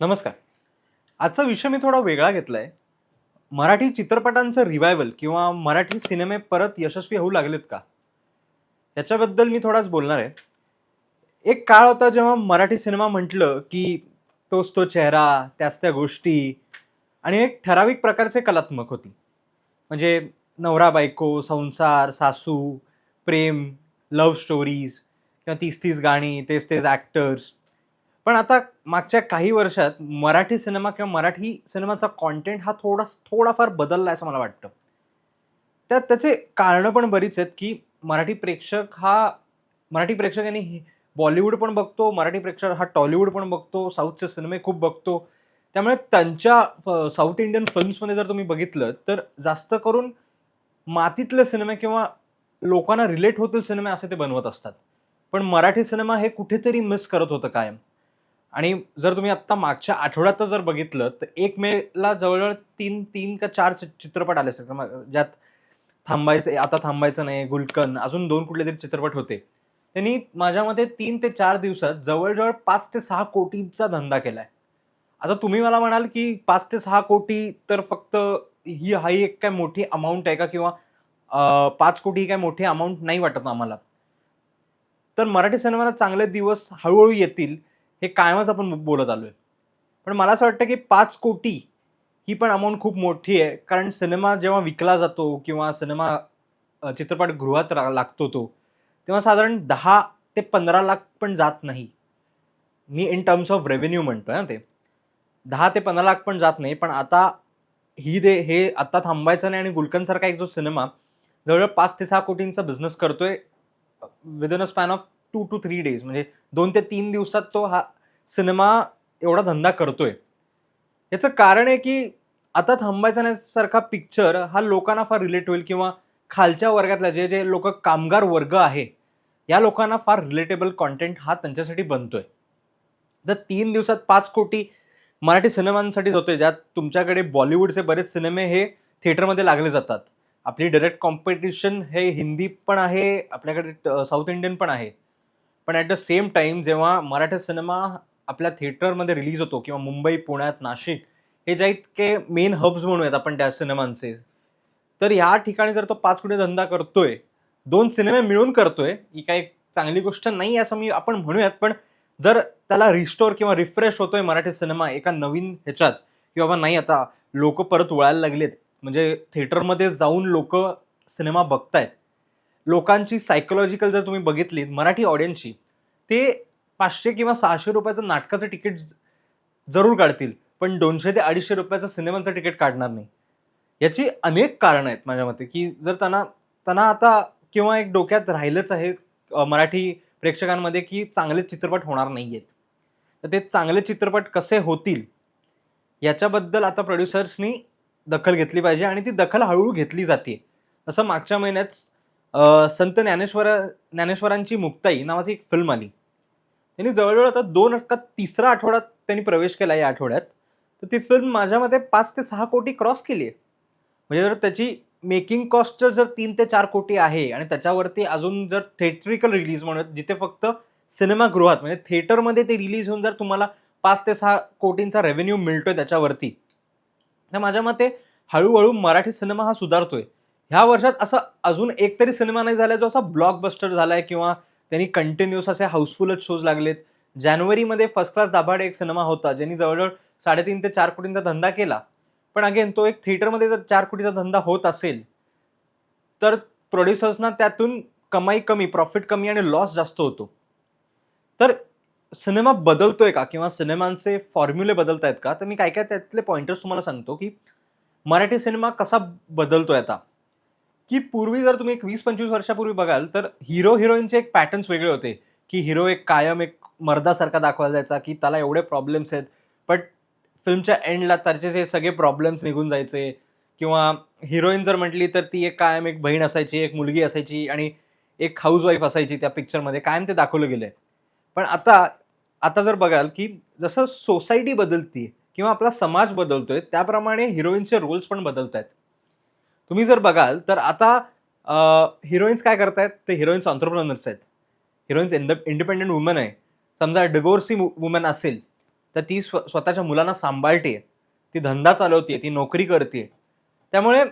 नमस्कार. आजचा विषय मी थोडा वेगळा घेतलाय. मराठी चित्रपटांचं रिवायवल किंवा मराठी सिनेमे परत यशस्वी होऊ लागलेत का? याच्याबद्दल मी थोडाच बोलणार आहे. एक काळ होता जेव्हा मराठी सिनेमा म्हटलं की तोच तो चेहरा त्याच त्या गोष्टी आणि एक ठराविक प्रकारचे कलात्मक होती. म्हणजे नवरा बायको संसार सासू प्रेम लव्ह स्टोरीज किंवा तीस तीस गाणी तेच तेच ॲक्टर्स पण आता मागच्या काही वर्षात मराठी सिनेमा किंवा मराठी सिनेमाचा कॉन्टेंट हा थोडा थोडाफार बदलला आहे असं मला वाटतं. त्यात त्याचे कारणं पण बरीच आहेत की मराठी प्रेक्षक हा मराठी प्रेक्षकांनी हे- बॉलिवूड पण बघतो मराठी प्रेक्षक हा टॉलिवूड पण बघतो साऊथचे सिनेमे खूप बघतो. त्यामुळे त्यांच्या साऊथ इंडियन फिल्म्समध्ये जर तुम्ही बघितलं तर जास्त करून मातीतले सिनेमे किंवा लोकांना रिलेट होतील सिनेमे असे ते बनवत असतात. पण मराठी सिनेमा हे कुठेतरी मिस करत होतं कायम. आणि जर तुम्ही आत्ता मागच्या आठवड्यात जर बघितलं तर एक मेला जवळजवळ तीन तीन का चार चित्रपट आले असेल ज्यात थांबायचं आता थांबायचं नाही गुलकन अजून दोन कुठले तरी चित्रपट होते. त्यांनी माझ्या मते तीन ते चार दिवसात जवळजवळ पाच ते सहा कोटींचा धंदा केलाय. आता तुम्ही मला म्हणाल की पाच ते सहा कोटी तर फक्त ही हा ही एक काय मोठी अमाऊंट आहे का? किंवा पाच कोटी ही काय मोठी अमाऊंट नाही वाटत आम्हाला. तर मराठी सिनेमाला चांगले दिवस हळूहळू येतील. हे कायमच आपण बोलत आलो आहे पण मला असं वाटतं की पाच कोटी ही पण अमाऊंट खूप मोठी आहे. कारण सिनेमा जेव्हा विकला जातो किंवा सिनेमा चित्रपटगृहात रा- लागतो तो तेव्हा साधारण दहा ते पंधरा लाख पण जात नाही. मी इन टर्म्स ऑफ रेव्हेन्यू म्हणतोय ना ते. दहा ते पंधरा लाख पण जात नाही. पण आता ही दे हे आत्ता थांबायचं नाही आणि गुलकनसारखा एक जो सिनेमा जवळजवळ पाच ते सहा कोटींचा बिझनेस करतोय within a span of two two three days म्हणजे दोन ते तीन दिवसात तो हा सिनेमा एवढा धंदा करतोय. याचं कारण आहे की आता थांबायचा नाही पिक्चर हा लोकांना फार रिलेट होईल किंवा खालच्या वर्गातल्या जे जे लोक कामगार वर्ग आहे या लोकांना फार रिलेटेबल कॉन्टेंट हा त्यांच्यासाठी बनतोय. जर तीन दिवसात पाच कोटी मराठी सिनेमांसाठी जातोय ज्यात तुमच्याकडे बॉलिवूडचे बरेच सिनेमे हे थिएटरमध्ये लागले जातात. आपली डायरेक्ट कॉम्पिटिशन हे हिंदी पण आहे आपल्याकडे साऊथ इंडियन पण आहे. पण ॲट द सेम टाईम जेव्हा मराठी सिनेमा आपल्या थिएटरमध्ये रिलीज होतो किंवा मुंबई पुण्यात नाशिक हे ज्या इतके मेन हब्स म्हणूयात आपण त्या सिनेमांचे. तर या ठिकाणी जर तो पाच कोटी धंदा करतोय दोन सिनेमे मिळून करतोय ही काही चांगली गोष्ट नाही असं मी आपण म्हणूयात पण जर त्याला रिस्टोर किंवा रिफ्रेश होतोय मराठी सिनेमा एका नवीन ह्याच्यात की बाबा नाही आता लोक परत वळायला लागलेत म्हणजे थिएटरमध्ये जाऊन लोक सिनेमा बघतायत. लोकांची सायकोलॉजिकल जर तुम्ही बघितली मराठी ऑडियन्सची ते पाचशे किंवा सहाशे रुपयाचं नाटकाचं तिकीट जरूर काढतील पण दोनशे ते अडीचशे रुपयाचं सिनेमाचं तिकीट काढणार नाही. याची अनेक कारणं आहेत माझ्या मते की जर त्यांना त्यांना आता किंवा एक डोक्यात राहिलंच आहे मराठी प्रेक्षकांमध्ये की चांगले चित्रपट होणार नाही आहेत तर ते चांगले चित्रपट कसे होतील याच्याबद्दल आता प्रोड्युसर्सनी दखल घेतली पाहिजे आणि ती दखल हळूहळू घेतली जाते असं मागच्या महिन्यात संत ज्ञानेश्वर ज्ञानेश्वरांची मुक्ताई नावाची एक फिल्म आली. त्यांनी जवळजवळ आता दोन का तिसरा आठवड्यात त्यांनी प्रवेश केला या आठवड्यात. तर ती फिल्म माझ्या मते पाच ते सहा कोटी क्रॉस केली आहे. म्हणजे जर त्याची मेकिंग कॉस्ट जर तीन ते चार कोटी आहे आणि त्याच्यावरती अजून जर थिएट्रिकल रिलीज म्हणत जिथे फक्त सिनेमागृहात म्हणजे थिएटरमध्ये ते रिलीज होऊन जर तुम्हाला पाच ते सहा कोटींचा रेव्हेन्यू मिळतोय त्याच्यावरती तर माझ्या मते हळूहळू मराठी सिनेमा हा सुधारतोय. ह्या वर्षात असं अजून एक तरी सिनेमा नाही झालाय जो असा ब्लॉकबस्टर झालाय किंवा त्यांनी कंटिन्युअस असे हाऊसफुलच शोज लागलेत. जानेवारीमध्ये फर्स्ट क्लास दाभाडे एक सिनेमा होता ज्यांनी जवळजवळ साडेतीन ते चार कोटींचा धंदा केला. पण अगेन तो एक थिएटरमध्ये जर चार कोटीचा धंदा होत असेल तर प्रोड्युसर्सना त्यातून कमाई कमी प्रॉफिट कमी आणि लॉस जास्त होतो. तर सिनेमा बदलतोय का? किंवा सिनेमांचे फॉर्म्युले बदलत आहेत का? तर मी काय काय त्यातले पॉइंटर्स तुम्हाला सांगतो की मराठी सिनेमा कसा बदलतोय आता? की पूर्वी जर तुम्ही एक वीस पंचवीस वर्षापूर्वी बघाल तर हिरो हिरोईनचे एक पॅटर्न्स वेगळे होते. की हिरो एक कायम एक मर्दासारखा दाखवला जायचा की त्याला एवढे प्रॉब्लेम्स आहेत. बट फिल्मच्या एंडला त्याचे जे सगळे प्रॉब्लेम्स निघून जायचे. किंवा हिरोईन जर म्हटली तर ती एक कायम एक बहीण असायची एक मुलगी असायची आणि एक हाऊसवाईफ असायची त्या पिक्चरमध्ये कायम ते दाखवलं गेलं आहे पण आता आता जर बघाल की जसं सोसायटी बदलती किंवा आपला समाज बदलतोय त्याप्रमाणे हिरोईनचे रोल्स पण बदलत आहेत तुम्ही जर बघाल तर आता हिरोईन्स काय करतायत? ते हिरोईन्स ऑन्टरप्रनर्स आहेत. हिरोईन्स इंडिपेंडेंट वुमन आहे. समजा डिवोर्सी वुमन असेल तर ती स्व स्वतःच्या मुलांना सांभाळते ती धंदा चालवते ती नोकरी करते त्यामुळे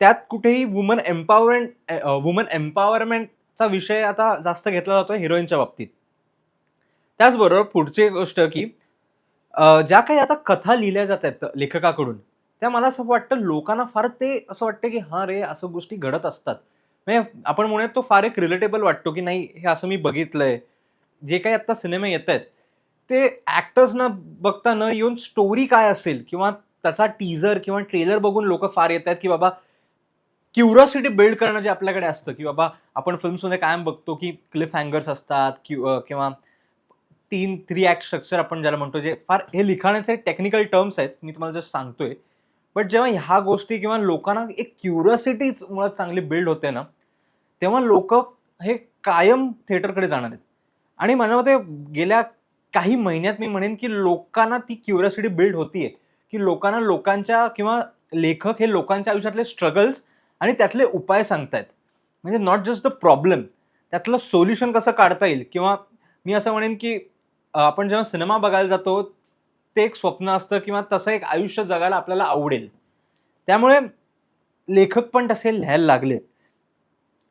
त्यात कुठेही वुमन एम्पॉवरमेंट वुमन एम्पॉवरमेंटचा विषय आता जास्त घेतला जातो हिरोईनच्या बाबतीत. त्याचबरोबर पुढची गोष्ट की ज्या काही आता कथा लिहिल्या जात आहेत लेखकाकडून त्या मला असं वाटतं लोकांना फार ते असं वाटतं की हां रे असं गोष्टी घडत असतात. म्हणजे आपण म्हणूयात तो फार एक रिलेटेबल वाटतो की नाही हे असं मी बघितलंय. जे काही आत्ता सिनेमे येत आहेत ते ॲक्टर्सना बघता न येऊन स्टोरी काय असेल किंवा त्याचा टीझर किंवा ट्रेलर बघून लोक फार येत आहेत की बाबा क्युरॉसिटी बिल्ड करणं जे आपल्याकडे असतं की बाबा आपण फिल्म्समध्ये कायम बघतो की क्लिफ हँगर्स असतात कि- किंवा तीन थ्री ॲक्ट स्ट्रक्चर आपण ज्याला म्हणतो जे फार हे लिखाणाचे टेक्निकल टर्म्स आहेत मी तुम्हाला जस्ट सांगतोय बट जेव्हा ह्या गोष्टी किंवा लोकांना एक क्युरियोसिटीच मुळात चांगली बिल्ड होते ना तेव्हा लोक हे कायम थिएटरकडे जाणार आहेत. आणि मला मते गेल्या काही महिन्यात मी म्हणेन की लोकांना ती क्युरियोसिटी बिल्ड होतीये. की लोकांना लोकांच्या किंवा लेखक हे लोकांच्या आयुष्यातले स्ट्रगल्स आणि त्यातले उपाय सांगतायत. म्हणजे नॉट जस्ट द प्रॉब्लेम त्यातलं सोल्युशन कसं काढता येईल? किंवा मी असं म्हणेन की आपण जेव्हा सिनेमा बघायला जातो ते एक स्वप्न असतं किंवा तसं एक आयुष्य जगायला आपल्याला आवडेल. त्यामुळे लेखक पण तसे लिहायला लागलेत.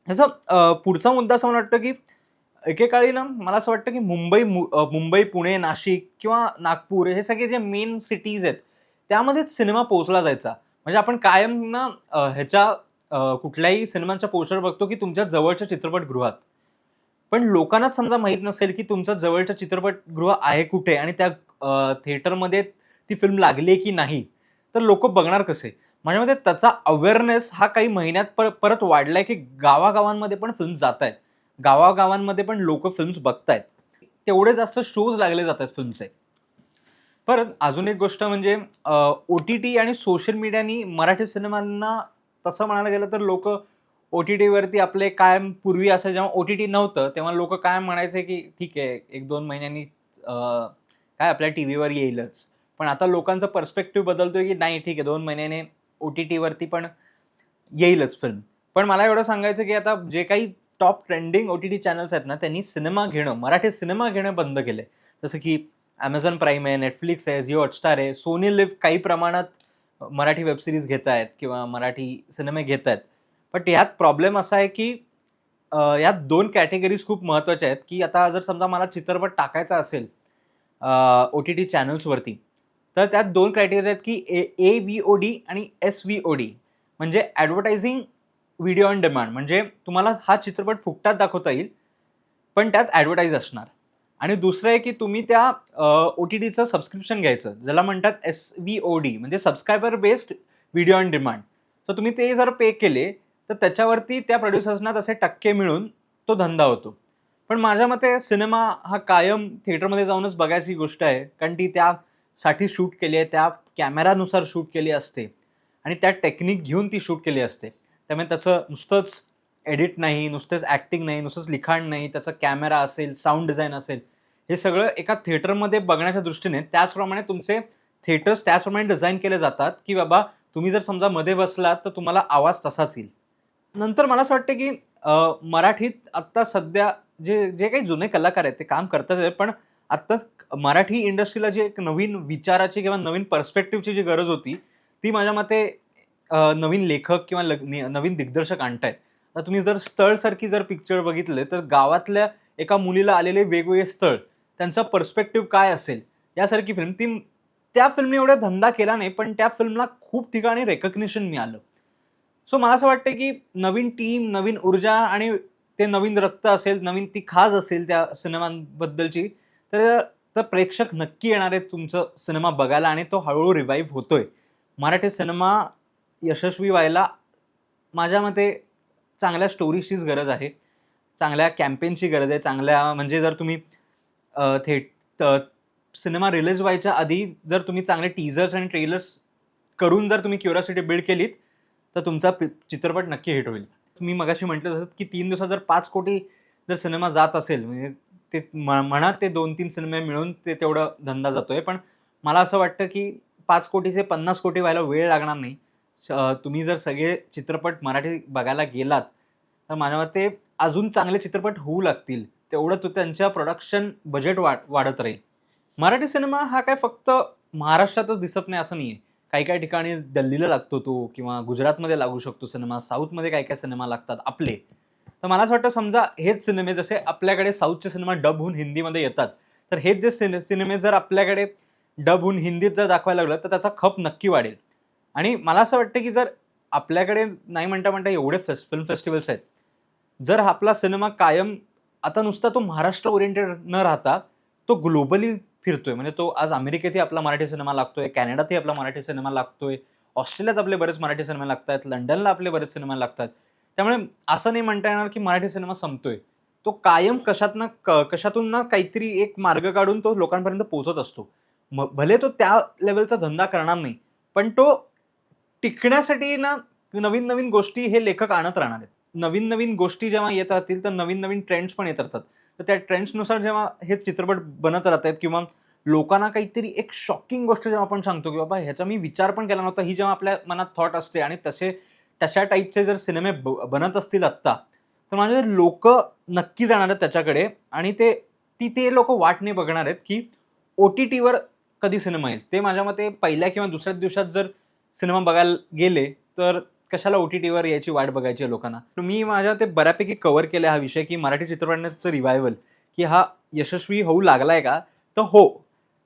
ह्याचा पुढचा मुद्दा असं मला वाटतं की एकेकाळी ना मला असं वाटतं की मुंबई मु- मुंबई पुणे नाशिक किंवा नागपूर हे सगळे जे मेन सिटीज आहेत त्यामध्येच सिनेमा पोहोचला जायचा. म्हणजे आपण कायम ना ह्याच्या कुठल्याही सिनेमांच्या पोस्टर बघतो की तुमच्या जवळच्या चित्रपटगृहात. पण लोकांनाच समजा माहीत नसेल की तुमच्या जवळचं चित्रपटगृह आहे कुठे आणि त्या थिएटरमध्ये ती फिल्म लागली की नाही तर लोक बघणार कसे? माझ्या मते त्याचा अवेअरनेस हा काही महिन्यात पर परत वाढलाय की गावागावांमध्ये पण फिल्म्स जात आहेत गावागावांमध्ये पण लोक फिल्म्स बघतायत. तेवढे जास्त शोज लागले जात आहेत फिल्मचे परत अजून एक गोष्ट म्हणजे ओ टी टी आणि सोशल मीडियानी मराठी सिनेमांना तसं म्हणायला गेलं तर लोक ओ टी टीवरती आपले कायम पूर्वी असं जेव्हा ओ टी टी नव्हतं तेव्हा लोक कायम म्हणायचे की ठीक आहे एक दोन महिन्यांनी काय आपल्या टी व्हीवर येईलच. पण आता लोकांचा पर्स्पेक्टिव्ह बदलतोय की नाही ठीक आहे दोन महिन्याने ओ टी टीवरती पण येईलच फिल्म पण मला एवढं सांगायचं की आता जे काही top trending O T T channels आहेत ना त्यांनी सिनेमा घेणं मराठी सिनेमा घेणं बंद केलंय. जसं की ॲमेझॉन प्राईम आहे नेटफ्लिक्स आहे जिओ हॉटस्टार आहे सोनी लिव्ह काही प्रमाणात मराठी वेबसिरीज घेत आहेत किंवा मराठी सिनेमे घेत आहेत. बट यात प्रॉब्लेम असा आहे की यात दोन कॅटेगरीज खूप महत्त्वाच्या आहेत की आता जर समजा मला चित्रपट टाकायचा असेल ओ टी टी चॅनल्सवरती तर त्यात दोन क्रायटेरिया आहेत की A A V O D आणि एस व्ही ओ डी म्हणजे ॲडव्हर्टायझिंग व्हिडिओ ऑन डिमांड म्हणजे तुम्हाला हा चित्रपट फुकटात दाखवता येईल पण त्यात ॲडव्हर्टाईज असणार. आणि दुसरं आहे की तुम्ही त्या ओ टी टीचं सबस्क्रिप्शन घ्यायचं. ज्याला म्हणतात एस व्ही ओ डी म्हणजे subscriber based video on demand तर तुम्ही ते जर पे केले तर त्याच्यावरती त्या प्रोड्युसर्सना तसे टक्के मिळून तो धंदा होतो. पण माझ्या मते सिनेमा हा कायम थिएटरमध्ये जाऊनच बघायची गोष्ट आहे. कारण ती त्यासाठी शूट केली आहे त्या कॅमेरानुसार शूट केली असते. आणि त्या टेक्निक घेऊन ती शूट केली असते. त्यामुळे त्याचं नुसतंच एडिट नाही नुसतंच ॲक्टिंग नाही नुसतंच लिखाण नाही त्याचा कॅमेरा असेल साऊंड डिझाईन असेल हे सगळं एका थिएटरमध्ये बघण्याच्या दृष्टीने त्याचप्रमाणे तुमचे थिएटर्स त्याचप्रमाणे डिझाईन केले जातात की बाबा तुम्ही जर समजा मध्ये बसलात तर तुम्हाला आवाज तसाच येईल. नंतर मला असं वाटतं की मराठीत आत्ता सध्या जे जे काही जुने कलाकार आहेत ते काम करतात पण आत्ता मराठी इंडस्ट्रीला जी एक नवीन विचाराची किंवा नवीन पर्स्पेक्टिव्हची जी गरज होती ती माझ्या मते नवीन लेखक किंवा नवीन दिग्दर्शक आणतायत. तर तुम्ही जर स्थळसारखी जर पिक्चर बघितले तर गावातल्या एका मुलीला आलेले वेगवेगळे स्थळ त्यांचा पर्स्पेक्टिव्ह काय असेल? यासारखी फिल्म ती त्या फिल्मने एवढा धंदा केला नाही पण त्या फिल्मला खूप ठिकाणी रेकग्निशन मिळालं. सो मला असं वाटतं की नवीन टीम नवीन ऊर्जा आणि ते नवीन रक्त असेल नवीन ती खाज असेल त्या सिनेमांबद्दलची तर तर प्रेक्षक नक्की येणार आहेत तुमचं सिनेमा बघायला आणि तो हळूहळू रिवाईव्ह होतोय. मराठी सिनेमा यशस्वी व्हायला माझ्या मते चांगल्या स्टोरीचीच गरज आहे. चांगल्या कॅम्पेनची गरज आहे. चांगल्या म्हणजे जर तुम्ही थेट सिनेमा रिलीज व्हायच्या आधी जर तुम्ही चांगले टीजर्स आणि ट्रेलर्स करून जर तुम्ही क्युरिओसिटी बिल्ड केलीत तर तुमचा पि- चित्रपट नक्की हिट होईल. मी मगाशी म्हटलं जसं की तीन दिवसात जर पाच कोटी जर सिनेमा जात असेल म्हणजे ते म- म्हणा ते दोन तीन सिनेमे मिळून ते तेवढं धंदा जातोय पण मला असं वाटतं की पाच कोटीचे पन्नास कोटी व्हायला वेळ लागणार नाही. तुम्ही जर सगळे चित्रपट मराठी बघायला गेलात तर माझ्या मते अजून चांगले चित्रपट होऊ लागतील तेवढं तो त्यांच्या प्रोडक्शन बजेट वाढ वाढत राहील. मराठी सिनेमा हा काय फक्त महाराष्ट्रातच दिसत नाही असं नाही आहे काही काही ठिकाणी दिल्लीला लागतो तो किंवा गुजरातमध्ये लागू शकतो सिनेमा साऊथमध्ये काय काय सिनेमा लागतात आपले. तर मला असं वाटतं समजा हेच सिनेमे जसे आपल्याकडे साऊथचे सिनेमा डब होऊन हिंदीमध्ये येतात तर हेच जे सिने सिनेमे जर आपल्याकडे डब होऊन हिंदीत जर दाखवायला लागलं तर त्याचा खप नक्की वाढेल. आणि मला असं वाटतं की जर आपल्याकडे नाही म्हणता म्हणता एवढे फेस फिल्म फेस्टिवल्स आहेत जर आपला सिनेमा कायम आता नुसता तो महाराष्ट्र ओरिएंटेड न राहता तो ग्लोबली फिरतोय. म्हणजे तो आज अमेरिकेतही आपला मराठी सिनेमा लागतोय कॅनडातही आपला मराठी सिनेमा लागतोय ऑस्ट्रेलियात आपले बरेच मराठी सिनेमा लागतात लंडनला आपले बरेच सिनेमा लागतात त्यामुळे असं नाही म्हणता येणार की मराठी सिनेमा संपतोय. तो कायम कशातनं क कशातून ना काहीतरी एक मार्ग काढून तो लोकांपर्यंत पोहोचत असतो. म भले तो त्या लेवलचा धंदा करणार नाही पण तो टिकण्यासाठी ना नवीन नवीन गोष्टी हे लेखक आणत राहणार आहेत. नवीन नवीन गोष्टी जेव्हा येत राहतील तर नवीन नवीन ट्रेंड्स पण येत राहतात. तर त्या ट्रेंड्सनुसार जेव्हा हे चित्रपट बनत राहत आहेत किंवा लोकांना काहीतरी एक शॉकिंग गोष्ट जेव्हा आपण सांगतो की बाबा ह्याचा मी विचार पण केला नव्हता. ही जेव्हा आपल्या मनात थॉट असते आणि तसे तशा टाईपचे जर सिनेमे ब- बनत असतील आत्ता तर माझे लोक नक्की जाणार आहेत त्याच्याकडे आणि ते ती ते लोक वाट नाही बघणार आहेत की ओ टी टीवर कधी सिनेमा येईल. ते माझ्या मते पहिल्या किंवा दुसऱ्या दिवसात जर सिनेमा बघायला गेले तर कशाला ओ टी टीवर यायची वाट बघायची आहे लोकांना? तर मी माझ्या ते बऱ्यापैकी कव्हर केलं हा विषय की मराठी चित्रपटांचं रिवायवल की हा यशस्वी होऊ लागलाय का? तर हो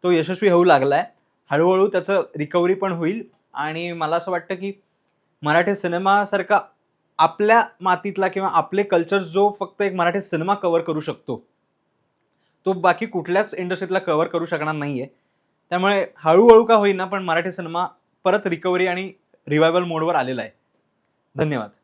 तो यशस्वी होऊ लागलाय. हळूहळू त्याचं रिकव्हरी पण होईल. आणि मला असं वाटतं की मराठी सिनेमासारखा आपल्या मातीतला किंवा आपले कल्चर जो फक्त एक मराठी सिनेमा कव्हर करू शकतो तो बाकी कुठल्याच इंडस्ट्रीतला कव्हर करू शकणार नाही आहे त्यामुळे हळूहळू का होईना पण मराठी सिनेमा परत रिकव्हरी आणि रिवायवल मोडवर आलेला आहे. धन्यवाद.